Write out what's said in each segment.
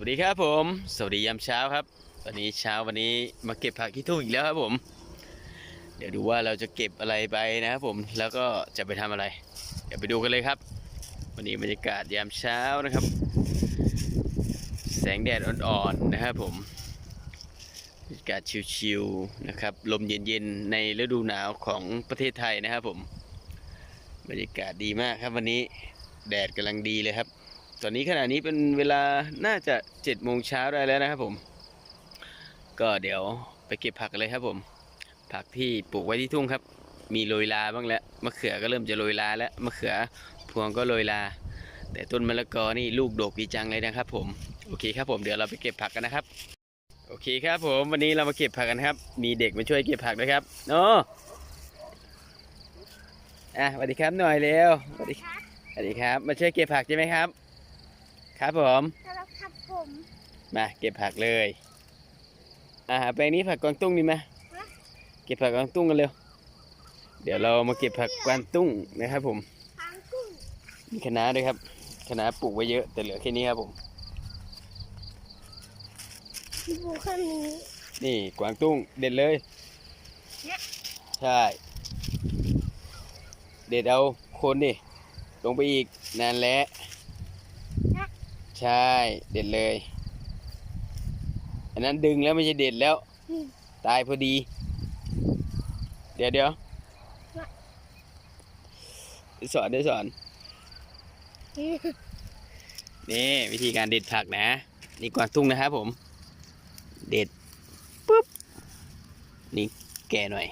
วัสดีครับผม สวัสดียามเช้าครับวันนี้เช้าวันนี้มาเก็บผักที่ทุ่งอีกแล้วครับผม เดี๋ยวดูว่าเราจะเก็บอะไรไปนะครับผมแล้วก็จะไปทำอะไร เดี๋ยวไปดูกันเลยครับ วันนี้บรรยากาศยามเช้านะครับ แสงแดดอ่อนๆนะครับผมบรรยากาศชิลๆนะครับลมเย็นๆในฤดูหนาวของประเทศไทยนะครับผม บรรยากาศดีมากครับวันนี้แดดกำลังดีเลยครับ ตอนนี้ขณะนี้เป็นเวลาน่าจะ7จ็ดโมงเช้าได้แล้วนะครับผม ก็เดี๋ยวไปเก็บผักเลยครับผม ผักที่ปลูกไว้ที่ทุ่งครับ มีโรยลาบ้างแล้วมะเขือก็เริ่มจะโรยลาแล้วมะเขือพวงก็โรยลา แต่ต้นมะละกอนี่ลูกดกดีจังเลยนะครับ ผมโอเคครับผมเดี๋ยวเราไปเก็บผักกันนะครับ โอเคครับผมวันนี้เรามาเก็บผักกันครับ มีเด็กมาช่วยเก็บผักด้วยครับโอ้อะสวัสดีครับหน่อยเร็วสวัสดีสวัสดีครับ มาช่วยเก็บผักใช่ไหมครับ ครับผมครับครับผมมาเก็บผักเลย อ่าแปลงนี้ผักกวางตุ้งดีไหมเก็บผักกวางตุ้งกันเร็ว เดี๋ยวเรามาเก็บผักกวางตุ้งนะครับผมทางกุ้งมีคะน้าด้วยครับคะน้าปลูกไว้เยอะแต่เหลือแค่นี้ครับผมที่บูข้างนี้นี่กวางตุ้งเด็ดเลยเนี่ยใช่ เด็ดเอาโคนดิลงไปอีกนั่นแหละ ใช่ เด็ดเลย อันนั้นดึงแล้วไม่ใช่เด็ดแล้ว ตายพอดี เดี๋ยวเดี๋ยวสอนได้สอน นี่วิธีการเด็ดผักนะ นี่กวางตุ้งนะครับผม เด็ดปุ๊บ นี่แก่หน่อย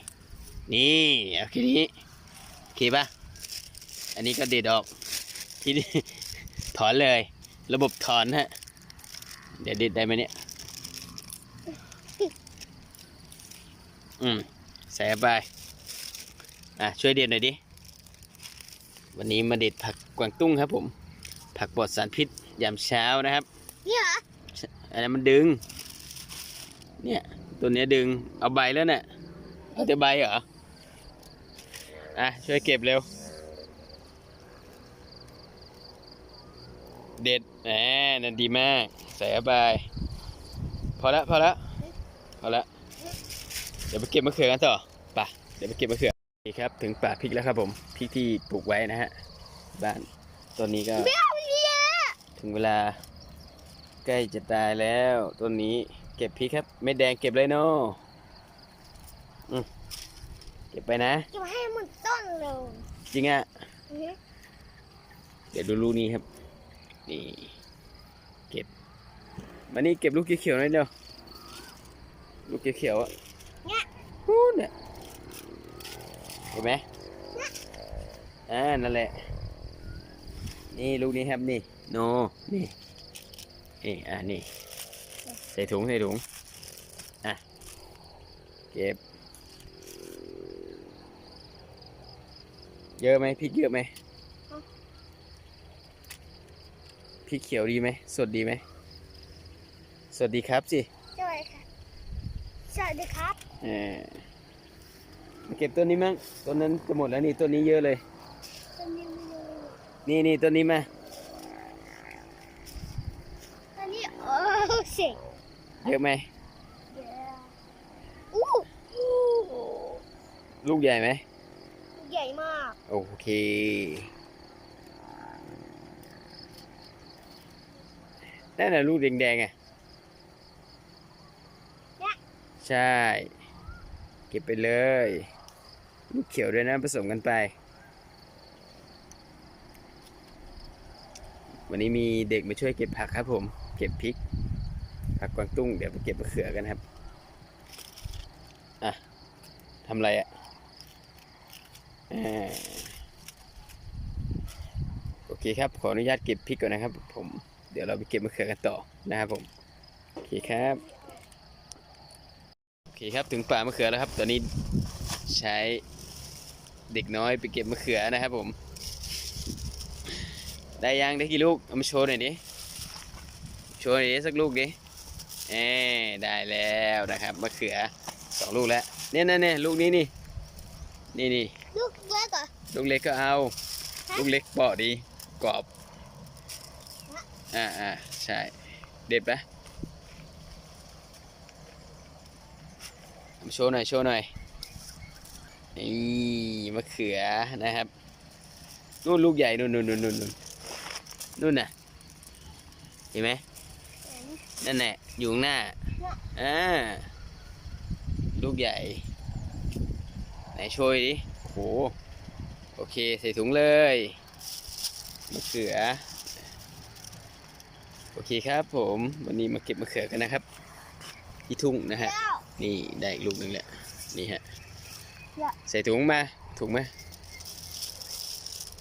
นี่เอาแค่นี้โอเคปะอันนี้ก็เด็ดออก ทีนี้ถอนเลย ระบบถอนฮะ เดี๋ยวเด็ดได้ไหมเนี่ย อืมใส่เข้าไป อะ ช่วยเด็ดหน่อยดิ วันนี้มาเด็ดผักกวางตุ้งครับผม ผักปลอดสารพิษยามเช้านะครับเนี่ยเหรออันนั้นมันดึง เนี่ย ตัวเนี้ยดึง เอาใบแล้วเนี่ยเอาแต่ใบเหรอ อะ ช่วยเก็บเร็ว เด็ด แหมนั่นดีมาก ใส่เข้าไป พอละพอละพอละเดี๋ยวไปเก็บมะเขือกันต่อไปะเดี๋ยวไปเก็บมะเขือนี่ครับ ถึงป่าพริกแล้วครับผมพริกที่ปลูกไว้นะฮะบ้านต้นนี้ก็เอาเนี่ยถึงเวลา ใกล้จะตายแล้วต้นนี้เก็บพริกครับเม็ดแดงเก็บเลยเนาะอืมเก็บไปนะจะให้มันต้นเลยจริงอะ่ะอือฮึเดี๋ยวดูลูกนี้ครับนี่เก็บ มานี่เก็บลูกเขียวๆหน่อยเดียว ลูกเขียวๆอะเนี่ยนู่นเนี่ยเห็นไหมอ่า นั่นแหละ นี่ลูกนี้ครับนี่ โน นี่ นี่ อ่านี่ ใส่ถุงใส่ถุง อะ เก็บ เยอะไหมพริกเยอะไหมพริกเขียวดีไหม สดดีไหม สวัสดีครับสิสวัสดีค่ะสวัสดีครับเออมาเก็บต้นนี้มั้งต้นนั้นจะหมดแล้วนี่ต้นนี้เยอะเลยต้นนี้ไม่รู้นี่นี่ต้นนี้มาต้นนี้โอ้สิเยอะไหมเดี๋ยวอู้อู้ลูกใหญ่ไหมใหญ่มาก โอเคนั่นน่ะลูกแดงๆอะ ใช่ เก็บไปเลย ลูกเขียวด้วยนะผสมกันไป วันนี้มีเด็กมาช่วยเก็บผักครับผม เก็บพริก ผักกวางตุ้งเดี๋ยวไปเก็บมะเขือกันครับ อะทำอะไรอะอ่โอเคครับ ขออนุญาตเก็บพริกก่อนนะครับผม เดี๋ยวเราไปเก็บมะเขือกันต่อนะครับผม โอเคครับ อเคครับถึงป่ามะเขือแล้วครับ ตอนนี้ใช้เด็กน้อยไปเก็บมะเขือนะครับผม ได้ยังได้กี่ลูกเอามาโชว์หน่อยดิโชว์หน่อยดิสักลูกดิเอได้แล้วนะครับมะเขือสองลูกแล้วเนี่ยเนี่ยเนี่ยลูกนี้นี่นี่นี่ลูกเล็กเหรอลูกเล็กก็เอาฮะลูกเล็กเปาะดีกรอบอ่าอ่าใช่ เด็ดไห โชว์หน่อยโชว์หน่อยนี่มะเขือนะครับนู่นลูกใหญ่นู่นนู่นนู่นนู่นนู่นนู่นน่ะเห็นไหมนั่นแหละอยู่ข้างหน้าอ่าลูกใหญ่ไหนโชยดิโอ้โหโอเคใส่ถุงเลยมะเขือโอเคครับผมวันนี้มาเก็บมะเขือกันนะครับ ที่ทุ่งนะฮะ นี่ได้อีกลูกหนึ่งแหละนี่ฮะอย่าใส่ถุงมาถุงมา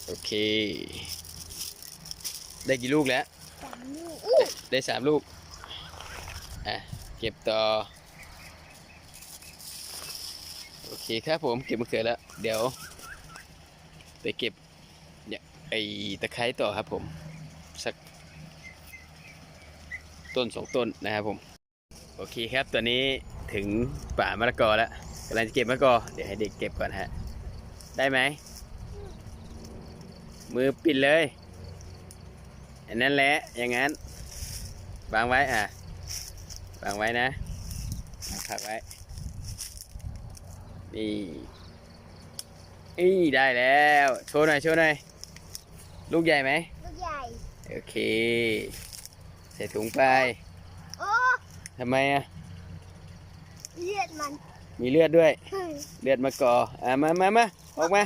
โอเค ได้กี่ลูกแล้วสามลูกอู้ได้สามลูกอะเก็บต่อโอเคครับผมเก็บมะเขือแล้ว เดี๋ยว ไปเก็บเนี่ยไอ้ตะไคร้ต่อครับผม สัก ต้นสองต้นนะครับผม โอเคครับตอนนี้ ถึงป่ามะละกอแล้วกำลังจะเก็บมะละกอ เดี๋ยวให้เด็กเก็บก่อนฮะ ได้ไหม มือปิดเลยอันนั้นแหละ อย่างนั้น วางไว้อะ วางไว้นะพักไว้ นี่นี่ได้แล้ว โชว์หน่อย โชว์หน่อย ลูกใหญ่ไหม ลูกใหญ่ โอเค ใส่ถุงไป โอ้ทำไมอะ เลือดมันมีเลือดด้วยเฮ้ยเลือดมากออะมามามาออกมา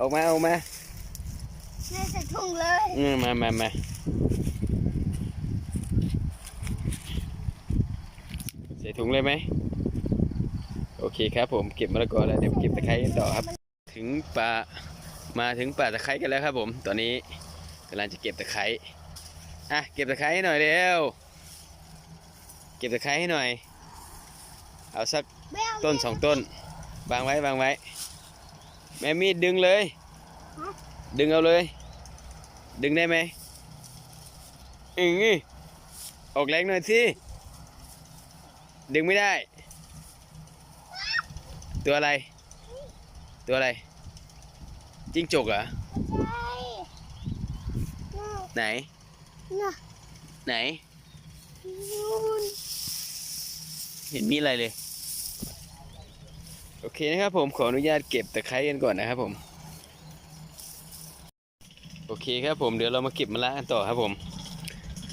ออกมาออกมาแม่ใส่ถุงเลยอืมมามามาใส่ถุงเลยไหม โอเคครับผมเก็บมะละกอแล้วเดี๋ยวเก็บตะไคร้กันต่อครับ ถึงป่ามาถึงป่าตะไคร้กันแล้วครับผม ตอนนี้กำลังจะเก็บตะไคร้อะเก็บตะไคร้ให้หน่อยเร็ว เก็บตะไคร้ให้หน่อย เอาสักไม่เอาต้นสองต้นวางไว้วางไว้ แม่มีดดึงเลย ดึงเอาเลย ดึงได้ไหมอืองี้ออกแรงหน่อยสิ ดึงไม่ได้ ตัวอะไร ตัวอะไร จิ้งจกเหรอใช่น่ะไหนน่ะไหนนู่นเห็นมีอะไรเลย โอเคนะครับผมขออนุญาตเก็บตะไคร้กันก่อนนะครับผม โอเคครับผมเดี๋ยวเรามาเก็บมะละกันต่อครับผม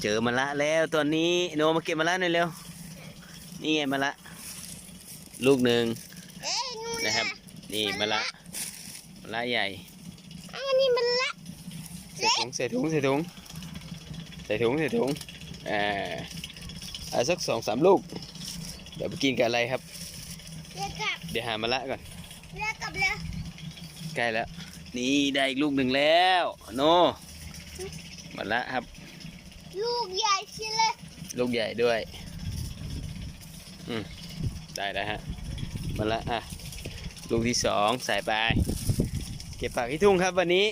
เจอมะละแล้วตอนนี้โนมาเก็บมะละหน่อยเร็วนี่ไงมะละลูกหนึ่งเอ้ยนู่นนะครับ นี่มะละมะละใหญ่อันนี้มันละใส่ถุงใส่ถุงใส่ถุงใส่ถุงใส่ถุงอ่าเอาสักสองสามลูกเดี๋ยวไปกินกับอะไรครับเรียกกลับ เดี๋ยวหามะละก่อนเรียกกลับเลยใกล้แล้ว นี่ได้อีกลูกหนึ่งแล้วโนมาละครับ ลูกใหญ่ชิเลยลูกใหญ่ด้วย อืมได้แล้วฮะมาละอะลูกที่สองใส่ไป เก็บผักที่ทุ่งครับวันนี้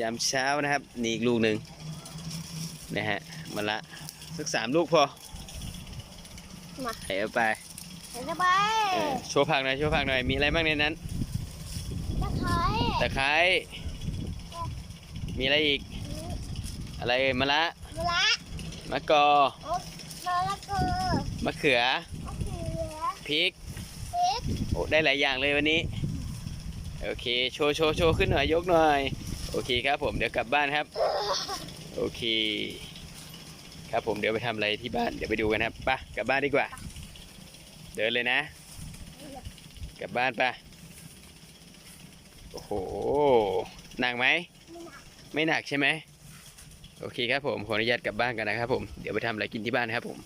ยามเช้านะครับนี่อีกลูกหนึ่งนะฮะมาละสักสามลูกพอมาใส่เอาไป ใส่เข้าไปเออโชว์ผักหน่อยโชว์ผักหน่อยมีอะไรบ้างในนั้นตะไคร้ตะไคร้มีอะไรอีก อะไรเอ่ยมะละมะละมะกอโอ๊ะมะละกอมะเขือมะเขือพริกพริกโอ้ได้หลายอย่างเลยวันนี้โอเคโชว์โชว์โชว์ขึ้นหน่อยยกหน่อย โอเคครับผมเดี๋ยวกลับบ้านครับ โอเค ครับผมเดี๋ยวไปทำอะไรที่บ้านเดี๋ยวไปดูกันครับไปะกลับบ้านดีกว่า เดินเลยนะ กลับบ้านปะโอ้โห หนักไหม ไม่หนักใช่ไหม โอเคครับผม ขออนุญาตกลับบ้านกันนะครับผม เดี๋ยวไปทำอะไรกินที่บ้านครับผม